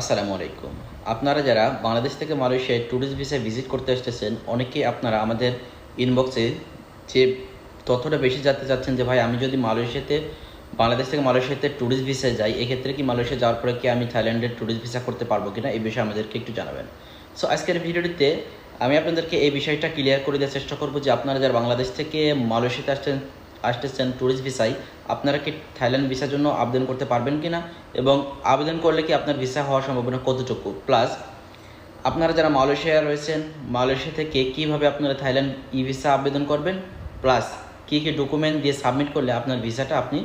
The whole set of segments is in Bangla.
আসসালামু আলাইকুম। আপনারা যারা বাংলাদেশ থেকে মালয়েশিয়ায় ট্যুরিস্ট ভিসায় ভিজিট করতে এসেছেন অনেকেই আপনারা আমাদের ইনবক্সে যে তথ্যটা বেশি জানতে চাচ্ছেন যে, ভাই, আমি যদি মালয়েশিয়াতে, বাংলাদেশ থেকে মালয়েশিয়াতে ট্যুরিস্ট ভিসায় যাই, এক্ষেত্রে কি মালয়েশিয়া যাওয়ার পরে কি আমি থাইল্যান্ডের ট্যুরিস্ট ভিসা করতে পারব কিনা? এই বিষয়ে আমাদেরকে একটু জানাবেন। সো আজকের ভিডিওটিতে আমি আপনাদেরকে এই বিষয়টা ক্লিয়ার করে দেওয়ার চেষ্টা করব যে, আপনারা যারা বাংলাদেশ থেকে মালয়েশিয়াতে আসছেন আসতেছেন ট্যুরিস্ট ভিসায় আপনারা কি থাইল্যান্ড ভিসার জন্য আবেদন করতে পারবেন কিনা? এবং আবেদন করলে কি আপনার ভিসা হওয়ার সম্ভাবনা কতটুকু? প্লাস আপনারা যারা মালয়েশিয়া রয়েছেন, মালয়েশিয়া থেকে কীভাবে আপনারা থাইল্যান্ড ই ভিসা আবেদন করবেন? প্লাস কী কী ডকুমেন্ট দিয়ে সাবমিট করলে আপনার ভিসাটা আপনি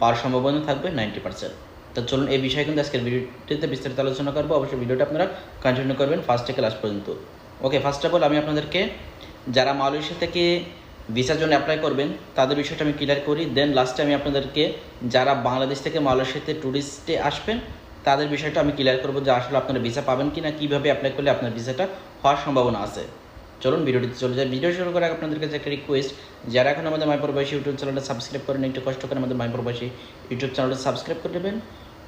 পাওয়ার সম্ভাবনা থাকবে নাইনটি পার্সেন্ট তো চলুন এই বিষয়ে কিন্তু আজকের ভিডিওটিতে বিস্তারিত আলোচনা করব। অবশ্যই ভিডিওটা আপনারা কন্টিনিউ করবেন ফার্স্ট থেকে লাস্ট পর্যন্ত। ওকে ফার্স্ট অফ অল আমি আপনাদেরকে যারা মালয়েশিয়া থেকে ভিসার জন্য অ্যাপ্লাই করবেন, তাদের বিষয়টা আমি ক্লিয়ার করি দেন লাস্টে আমি আপনাদেরকে যারা বাংলাদেশ থেকে মালয়েশিয়াতে ট্যুরিস্টে আসবেন, তাদের বিষয়টা আমি ক্লিয়ার করব যে আসলে আপনারা ভিসা পাবেন কি না কীভাবে অ্যাপ্লাই করলে আপনার ভিসাটা হওয়ার সম্ভাবনা আছে। চলুন ভিডিওটিতে চলে যায় ভিডিও শুরু করে আপনাদের কাছে একটা রিকোয়েস্ট যারা এখন আমাদের মাইপ্রবাসী ইউটিউব চ্যানেলটা সাবস্ক্রাইব করেন একটু কষ্ট করে আমাদের মাইপ্রবাসী ইউটিউব চ্যানেলটা সাবস্ক্রাইব করে দেবেন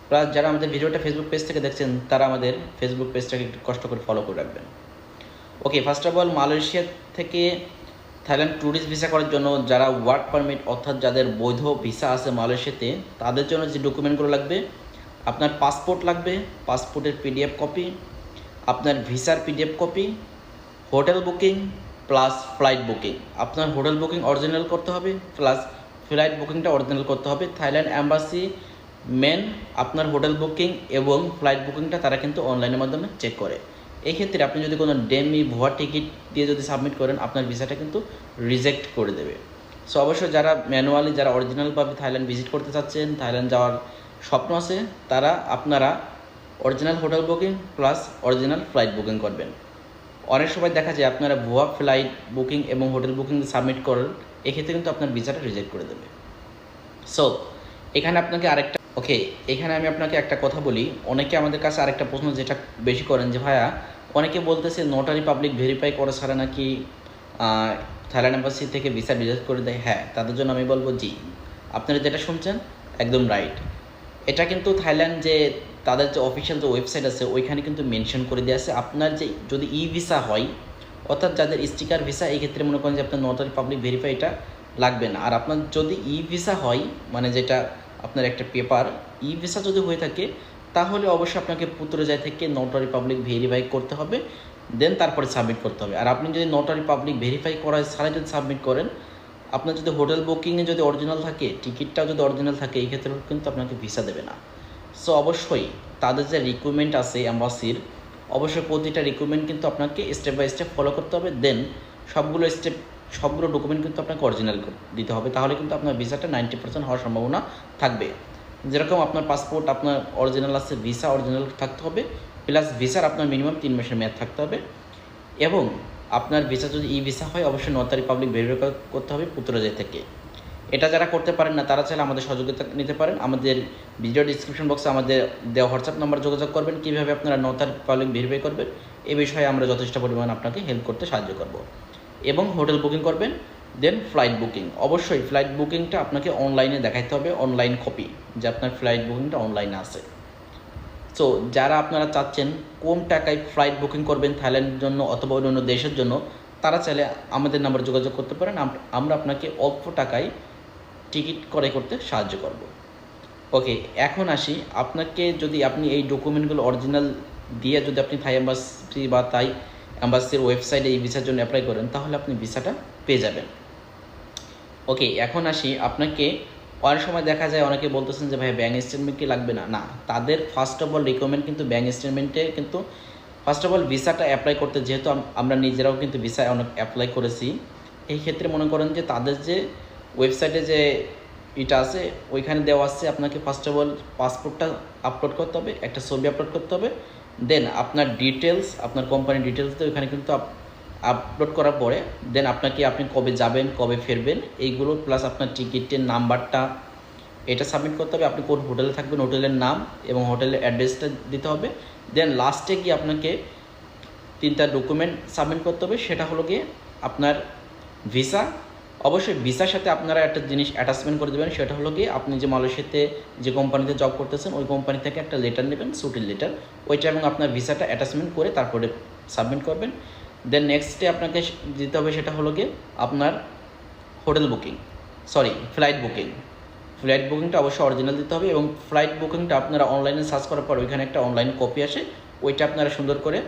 প্লাস যারা আমাদের ভিডিওটা ফেসবুক পেজ থেকে দেখছেন, তারা আমাদের ফেসবুক পেজটাকে একটু কষ্ট করে ফলো করে রাখবেন। Okay first of all Malaysia থেকে থাইল্যান্ড ট্যুরিস্ট ভিসা করার জন্য যারা ওয়ার্ক পারমিট অর্থাৎ যাদের বৈধ ভিসা আছে মালয়েশিয়াতে, তাদের জন্য যে ডকুমেন্টগুলো লাগবে, আপনার পাসপোর্ট লাগবে পাসপোর্টের পিডিএফ কপি আপনার ভিসার PDF copy hotel booking plus flight booking আপনার হোটেল বুকিং অরিজিনাল করতে হবে প্লাস ফ্লাইট বুকিংটা অরিজিনাল করতে হবে। থাইল্যান্ড অ্যাম্বাসি মেন আপনার হোটেল বুকিং এবং ফ্লাইট বুকিংটা তারা কিন্তু অনলাইনের মাধ্যমে চেক করে। এই ক্ষেত্রে আপনি যদি কোনো ডেমি ভুয়া টিকিট দিয়ে যদি সাবমিট করেন, আপনার ভিসাটা কিন্তু রিজেক্ট করে দেবে। সো অবশ্যই যারা ম্যানুয়ালি যারা অরিজিনালভাবে থাইল্যান্ড ভিজিট করতে চাচ্ছেন, থাইল্যান্ড যাওয়ার স্বপ্ন আছে, তারা আপনারা original hotel booking plus original flight booking করবেন। অনেক সময় দেখা যায় আপনারা ভুয়া ফ্লাইট বুকিং এবং হোটেল বুকিং সাবমিট করেন, এক্ষেত্রে কিন্তু আপনার ভিসাটা রিজেক্ট করে দেবে। সো, এখানে আপনাকে আরেকটা ওকে এখানে আমি আপনাকে একটা কথা বলি। অনেকে আমাদের কাছে আরেকটা প্রশ্ন যেটা বেশি করেন যে, ভাইয়া, অনেকে বলতেছে নোটারি পাবলিক ভেরিফাই করা ছাড়া নাকি থাইল্যান্ড এম্বাসি থেকে ভিসা রিজেক্ট করে দেয়? হ্যাঁ তাদের জন্য আমি বলব জি। আপনারা যেটা শুনছেন, একদম রাইট এটা কিন্তু থাইল্যান্ড যে, তাদের যে অফিসিয়াল যে ওয়েবসাইট আছে, ওইখানে কিন্তু মেনশন করে দেওয়া আছে। আপনার যে, যদি ই ভিসা হয়, অর্থাৎ যাদের স্টিকার ভিসা এই ক্ষেত্রে মনে করেন যে আপনার নোটারি পাবলিক ভেরিফাই এটা লাগবে না। আর আপনার যদি ই ভিসা হয় মানে যেটা আপনার একটা পেপার। ই ভিসা যদি হয়ে থাকে, তাহলে অবশ্যই আপনাকে পুত্রজায় থেকে নোটারি পাবলিক ভেরিফাই করতে হবে দেন তারপরে সাবমিট করতে হবে। আর আপনি যদি নোটারি পাবলিক ভেরিফাই করা ছাড়া যদি সাবমিট করেন, আপনার যদি হোটেল বুকিংয়ে যদি অরিজিনাল থাকে টিকিটটাও যদি অরিজিনাল থাকে, এই ক্ষেত্রে কিন্তু আপনাকে ভিসা দেবে না। সো অবশ্যই তাদের যে রিক্রুটমেন্ট আছে অ্যাম্বাসির অবশ্যই প্রতিটা রিক্রুটমেন্ট কিন্তু আপনাকে স্টেপ বাই স্টেপ ফলো করতে হবে দেন সবগুলো স্টেপ সবগুলো ডকুমেন্ট কিন্তু আপনাকে অরিজিনাল দিতে হবে। তাহলে কিন্তু আপনার ভিসাটা নাইনটি পার্সেন্ট হওয়ার সম্ভাবনা থাকবে। যেরকম আপনার পাসপোর্ট আপনার অরিজিনাল আছে ভিসা অরিজিনাল থাকতে হবে প্লাস ভিসার আপনার মিনিমাম তিন মাসের মেয়াদ থাকতে হবে। এবং আপনার ভিসা যদি ই ভিসা হয়, অবশ্যই নতারি পাবলিক ভেরিফাই করতে হবে পুত্রজায় থেকে। এটা যারা করতে পারেন না, তারা চাইলে আমাদের সহযোগিতা নিতে পারেন। আমাদের ভিডিও ডিসক্রিপশন বক্সে আমাদের দেওয়া হোয়াটসঅ্যাপ নাম্বার যোগাযোগ করবেন। কীভাবে আপনারা নতার পাবলিক ভেরিফাই করবেন, এ বিষয়ে আমরা যথেষ্ট পরিমাণ আপনাকে হেল্প করতে সাহায্য করব। এবং হোটেল বুকিং করবেন, দেন ফ্লাইট বুকিং। অবশ্যই ফ্লাইট বুকিংটা আপনাকে অনলাইনে দেখাইতে হবে, অনলাইন কপি, যে আপনার ফ্লাইট বুকিংটা অনলাইনে আছে। সো যারা আপনারা চাচ্ছেন কোন টাকায় ফ্লাইট বুকিং করবেন থাইল্যান্ডের জন্য অথবা অন্য দেশের জন্য, তারা চাইলে আমাদের নাম্বার যোগাযোগ করতে পারেন আমরা আপনাকে অল্প টাকায় টিকিট করে করতে সাহায্য করব। ওকে এখন আসি, আপনাকে যদি আপনি এই ডকুমেন্টগুলো অরিজিনাল দিয়ে যদি আপনি থাই অ্যাম্বাসি বা তাই অ্যাম্বাসির ওয়েবসাইটে এই ভিসার জন্য অ্যাপ্লাই করেন, তাহলে আপনি ভিসাটা পেয়ে যাবেন। ওকে এখন আসি আপনাকে। অনেক সময় দেখা যায় অনেকে বলতেছেন যে ভাই ব্যাঙ্ক স্টেটমেন্ট কি লাগবে না? না, তাদের ফার্স্ট অফ অল রিকমেন্ড কিন্তু ব্যাঙ্ক স্টেটমেন্টে কিন্তু ফার্স্ট অফ অল ভিসাটা অ্যাপ্লাই করতে যেহেতু আমরা নিজেরাও কিন্তু ভিসা অনেক অ্যাপ্লাই করেছি। এই ক্ষেত্রে মনে করেন যে, তাদের যে ওয়েবসাইটে যে এটা আছে, ওইখানে দেওয়া আছে আপনাকে ফার্স্ট অফ অল পাসপোর্টটা আপলোড করতে হবে, একটা ছবি আপলোড করতে হবে। দেন আপনার ডিটেলস আপনার কোম্পানির ডিটেলস তো ওইখানে কিন্তু আপ- আপলোড করার পরে দেন আপনাকে আপনি কবে যাবেন, কবে ফিরবেন, এইগুলো প্লাস আপনার টিকিটের নাম্বারটা এটা সাবমিট করতে হবে। আপনি কোন হোটেলে থাকবেন হোটেলের নাম এবং হোটেলের অ্যাড্রেসটা দিতে হবে। দেন লাস্টে গিয়ে আপনাকে তিনটা ডকুমেন্ট সাবমিট করতে হবে। সেটা হলো গিয়ে আপনার ভিসা অবশ্যই ভিসার সাথে আপনারা একটা জিনিস অ্যাটাচমেন্ট করে দেবেন, সেটা হলো কি, আপনি যে মালয়েশিয়াতে যে কোম্পানিতে জব করতেছেন, ওই কোম্পানি থেকে একটা লেটার নেবেন ছুটির লেটার ওইটা এবং আপনার ভিসাটা অ্যাটাচমেন্ট করে তারপরে সাবমিট করবেন। দেন নেক্সট ডে আপনাকে দিতে হবে সেটা হলো কি, আপনার hotel booking sorry flight booking flight বুকিংটা অবশ্যই অরিজিনাল দিতে হবে এবং ফ্লাইট বুকিংটা আপনারা অনলাইনে সার্চ করার পর ওইখানে একটা অনলাইন কপি আসে ওইটা আপনারা সুন্দর করে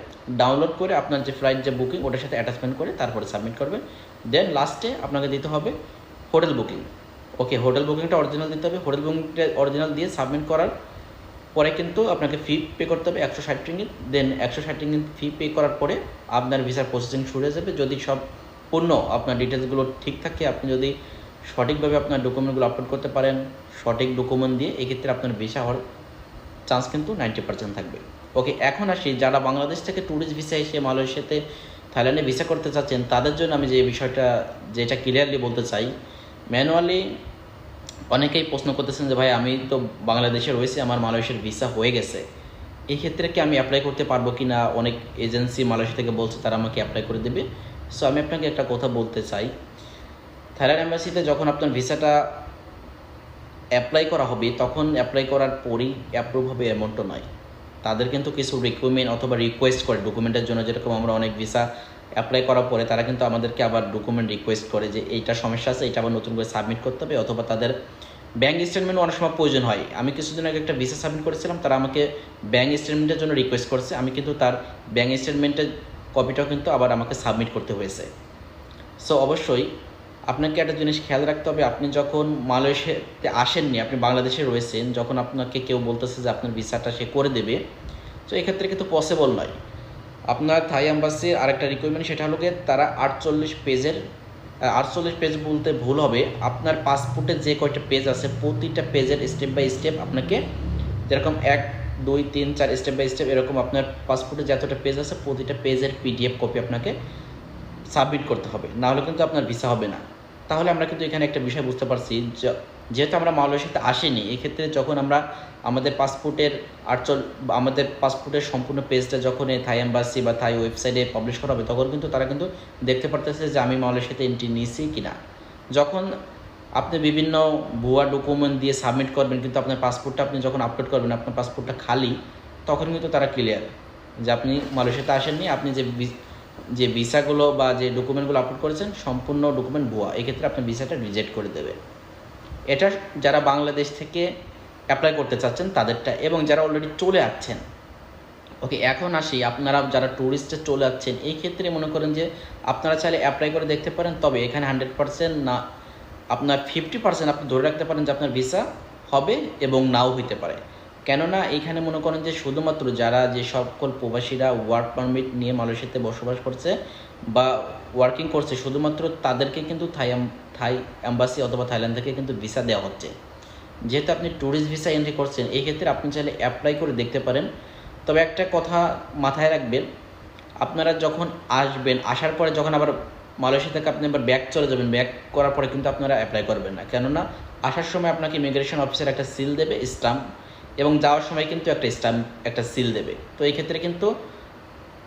ডাউনলোড করে আপনার যে ফ্লাইট যে বুকিং ওটার সাথে অ্যাটাচমেন্ট করে তারপরে সাবমিট করবেন। দেন লাস্টে আপনাকে দিতে হবে হোটেল বুকিং ওকে হোটেল বুকিংটা অরিজিনাল দিতে হবে। হোটেল বুকিংটা অরিজিনাল দিয়ে সাবমিট করার পরে কিন্তু আপনাকে ফি পে করতে হবে একশো ষাট রিঙ্গিত দেন একশো ষাট রিঙ্গিত ফি পে করার পরে আপনার ভিসার প্রসেসিং শুরু হয়ে যাবে। যদি সব পূর্ণ আপনার ডিটেলসগুলো ঠিক থাকে, আপনি যদি সঠিকভাবে আপনার ডকুমেন্টগুলো আপলোড করতে পারেন, সঠিক ডকুমেন্ট দিয়ে এক্ষেত্রে আপনার ভিসা হওয়ার চান্স কিন্তু নাইনটি পার্সেন্ট থাকবে। ওকে এখন আসি, যারা বাংলাদেশ থেকে ট্যুরিস্ট ভিসা এসে মালয়েশিয়াতে, থাইল্যান্ডে ভিসা করতে চাচ্ছেন, তাদের জন্য আমি যে বিষয়টা, যেটা ক্লিয়ারলি বলতে চাই ম্যানুয়ালি অনেকেই প্রশ্ন করতেছেন যে ভাই, আমি তো বাংলাদেশে রয়েছি, আমার মালয়েশিয়ার ভিসা হয়ে গেছে। এই ক্ষেত্রে কি আমি অ্যাপ্লাই করতে পারব কি না অনেক এজেন্সি মালয়েশিয়া থেকে বলছে, তারা আমাকে অ্যাপ্লাই করে দেবে। সো আমি আপনাকে একটা কথা বলতে চাই। থাইল্যান্ড এম্বাসিতে যখন আপনার ভিসাটা অ্যাপ্লাই করা হবে, তখন অ্যাপ্লাই করার পরই অ্যাপ্রুভ হবে এমনটা নয়। তাদের কিন্তু কিছু রিকুইমেন্ট অথবা রিকোয়েস্ট করে ডকুমেন্টের জন্য। যেরকম আমরা অনেক ভিসা অ্যাপ্লাই করার পরে তারা কিন্তু আমাদেরকে আবার ডকুমেন্ট রিকোয়েস্ট করে যে এইটা সমস্যা আছে এটা আবার নতুন করে সাবমিট করতে হবে অথবা তাদের ব্যাঙ্ক স্টেটমেন্ট অনেক সময় প্রয়োজন হয়। আমি কিছুদিন আগে একটা ভিসা সাবমিট করেছিলাম, তারা আমাকে ব্যাঙ্ক স্টেটমেন্টের জন্য রিকোয়েস্ট করছে। আমি কিন্তু তার ব্যাঙ্ক স্টেটমেন্টের কপিটাও কিন্তু আবার আমাকে সাবমিট করতে হয়েছে। সো অবশ্যই আপনাকে একটা জিনিস খেয়াল রাখতে হবে, আপনি যখন মালয়েশিয়াতে আসেননি, আপনি বাংলাদেশে রয়েছেন, যখন আপনাকে কেউ বলতেছে যে আপনার ভিসাটা সে করে দেবে, তো এক্ষেত্রে কিন্তু পসিবল নয়। আপনার থাই অ্যাম্বাসির আরেকটা রিকোয়ারমেন্ট সেটা হলো তারা আটচল্লিশ পেজের আটচল্লিশ পেজ বলতে ভুল হবে, আপনার পাসপোর্টে যে কয়টা পেজ আছে, প্রতিটা পেজের স্টেপ বাই স্টেপ আপনাকে যেরকম এক, দুই, তিন, চার স্টেপ বাই স্টেপ এরকম আপনার পাসপোর্টে যতটা পেজ আছে, প্রতিটা পেজের পিডিএফ কপি আপনাকে সাবমিট করতে হবে। না হলে কিন্তু আপনার ভিসা হবে না। তাহলে আমরা কিন্তু এখানে একটা বিষয় বুঝতে পারছি যেহেতু আমরা মালয়েশিয়াতে আসিনি, এক্ষেত্রে যখন আমরা আমাদের পাসপোর্টের আটচল আমাদের পাসপোর্টের সম্পূর্ণ পেজটা যখন এই থাই এম্বাসি বা থাই ওয়েবসাইটে পাবলিশ করা হবে, তখন কিন্তু তারা কিন্তু দেখতে পারতেছে যে আমি মালয়েশিয়াতে এন্ট্রি নিয়েছি কি না যখন আপনি বিভিন্ন ভুয়া ডকুমেন্ট দিয়ে সাবমিট করবেন, কিন্তু আপনার পাসপোর্টটা আপনি যখন আপলোড করবেন, আপনার পাসপোর্টটা খালি, তখন কিন্তু তারা ক্লিয়ার যে আপনি মালয়েশিয়াতে আসেননি, আপনি যে যে ভিসাগুলো বা যে ডকুমেন্টগুলো আপলোড করেছেন, সম্পূর্ণ ডকুমেন্ট ভুয়া। এক্ষেত্রে আপনার ভিসাটা রিজেক্ট করে দেবে এটা যারা বাংলাদেশ থেকে অ্যাপ্লাই করতে চাচ্ছেন, তাদেরটা এবং যারা অলরেডি চলে আসছেন। ওকে এখন আসি। আপনারা যারা ট্যুরিস্টে চলে যাচ্ছেন এই ক্ষেত্রে মনে করেন যে আপনারা চাইলে অ্যাপ্লাই করে দেখতে পারেন। তবে এখানে হান্ড্রেড পার্সেন্ট না, আপনার ফিফটি পার্সেন্ট আপনি ধরে রাখতে পারেন যে আপনার ভিসা হবে এবং নাও হইতে পারে। কেননা এইখানে মনে করেন যে শুধুমাত্র যারা যে সকল প্রবাসীরা ওয়ার্ক পারমিট নিয়ে মালয়েশিয়াতে বসবাস করছে বা ওয়ার্কিং করছে, শুধুমাত্র তাদেরকে কিন্তু থাই থাই অ্যাম্বাসি অথবা থাইল্যান্ড থেকে কিন্তু ভিসা দেওয়া হচ্ছে। যেহেতু আপনি ট্যুরিস্ট ভিসা এন্ট্রি করছেন, এই ক্ষেত্রে আপনি চাইলে অ্যাপ্লাই করে দেখতে পারেন। তবে একটা কথা মাথায় রাখবেন, আপনারা যখন আসবেন, আসার পরে যখন আবার মালয়েশিয়া থেকে আপনি আবার ব্যাক চলে যাবেন ব্যাক করার পরে কিন্তু আপনারা অ্যাপ্লাই করবেন না। কেননা আসার সময় আপনাকে ইমিগ্রেশন অফিসার একটা সিল দেবে স্টাম্প এবং যাওয়ার সময় কিন্তু একটা স্টাম্প একটা সিল দেবে। তো এই ক্ষেত্রে কিন্তু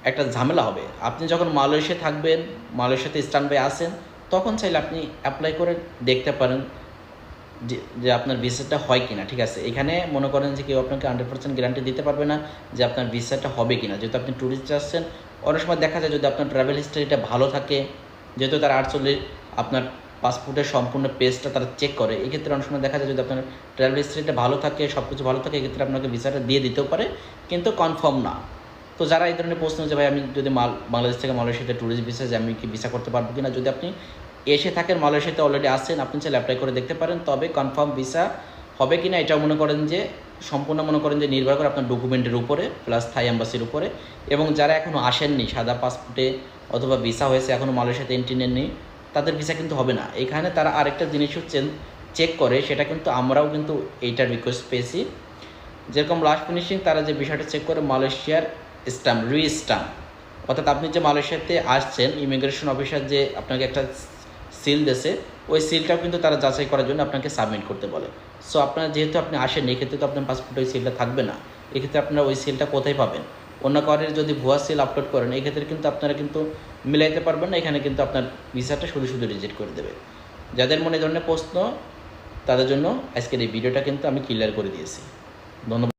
একটা ঝামেলা হবে। আপনি যখন মালয়েশিয়া থাকবেন, মালয়েশিয়াতে স্ট্যান্ড বাই আসেন তখন চাইলে আপনি অ্যাপ্লাই করে দেখতে পারেন যে আপনার ভিসাটা হয় কিনা, ঠিক আছে? এখানে মনে করেন যে কেউ আপনাকে হান্ড্রেড পার্সেন্ট গ্যারান্টি দিতে পারবে না যে আপনার ভিসাটা হবে কিনা। যেহেতু আপনি ট্যুরিস্ট আসছেন, অনেক সময় দেখা যায় যদি আপনার ট্রাভেল হিস্ট্রিটা ভালো থাকে, যেহেতু তারা আটচল্লিশ, আপনার পাসপোর্টের সম্পূর্ণ পেজটা তারা চেক করে। এক্ষেত্রে অনেক সময় দেখা যায় যদি আপনার ট্রাভেল হিস্ট্রিটা ভালো থাকে সব কিছু ভালো থাকে, এক্ষেত্রে আপনাকে ভিসাটা দিয়ে দিতেও পারে, কিন্তু কনফার্ম না। তো যারা এই ধরনের প্রশ্ন যে, ভাই, আমি যদি মাল, বাংলাদেশ থেকে মালয়েশিয়াতে ট্যুরিস্ট ভিসা যে আমি কি ভিসা করতে পারব কিনা? যদি আপনি এসে থাকেন, মালয়েশিয়াতে অলরেডি আসছেন আপনি চাইলে অ্যাপ্লাই করে দেখতে পারেন। তবে কনফার্ম ভিসা হবে কিনা এটাও মনে করেন যে, সম্পূর্ণ মনে করেন যে, নির্ভর করে আপনার ডকুমেন্টের উপরে প্লাস থাই অ্যাম্বাসির উপরে। এবং যারা এখনও আসেননি, সাদা পাসপোর্টে অথবা ভিসা হয়েছে এখনও মালয়েশিয়াতে এন্ট্রি নেননি তাদের ভিসা কিন্তু হবে না। এখানে তারা আরেকটা জিনিসও চেক করে, সেটা কিন্তু আমরাও কিন্তু এইটার রিকোয়েস্ট পেয়েছি। যেরকম লাস্ট ফিনিশিং তারা যে বিষয়টা চেক করে মালয়েশিয়ার স্ট্যাম্প রি স্ট্যাম্প অর্থাৎ আপনি যে মালয়েশিয়াতে আসছেন ইমিগ্রেশন অফিসার যে আপনাকে একটা সিল দেছে ওই সিলটাও কিন্তু তারা যাচাই করার জন্য আপনাকে সাবমিট করতে বলে। সো আপনার যেহেতু আপনি আসেন এক্ষেত্রে তো আপনার পাসপোর্টে ওই সিলটা থাকবে না। এক্ষেত্রে আপনারা ওই সিলটা কোথায় পাবেন? অন্য কারের যদি ভুয়া সিল আপলোড করেন, এই ক্ষেত্রে কিন্তু আপনারা কিন্তু মিলাইতে পারবেন না, এখানে কিন্তু আপনার ভিসাটা শুধু শুধু রিজেক্ট করে দেবে। যাদের মনে ধরনের প্রশ্ন, তাদের জন্য আজকের এই ভিডিওটা কিন্তু আমি ক্লিয়ার করে দিয়েছি। ধন্যবাদ।